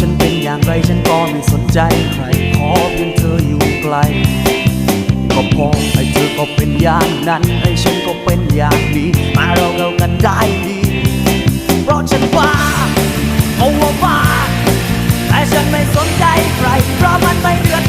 ฉันเป็นอย่างไรฉันก็ไม่สนใจใคร ขอเพียงเธออยู่ไกล ก็พอให้เธอก็เป็นอย่างนั้น ให้ฉันก็เป็นอย่างนี้ มาเราเข้ากันได้ดี เพราะฉันว่าเขาว่าบ้าแต่ฉันไม่สนใจใคร เพราะมันไม่เดือด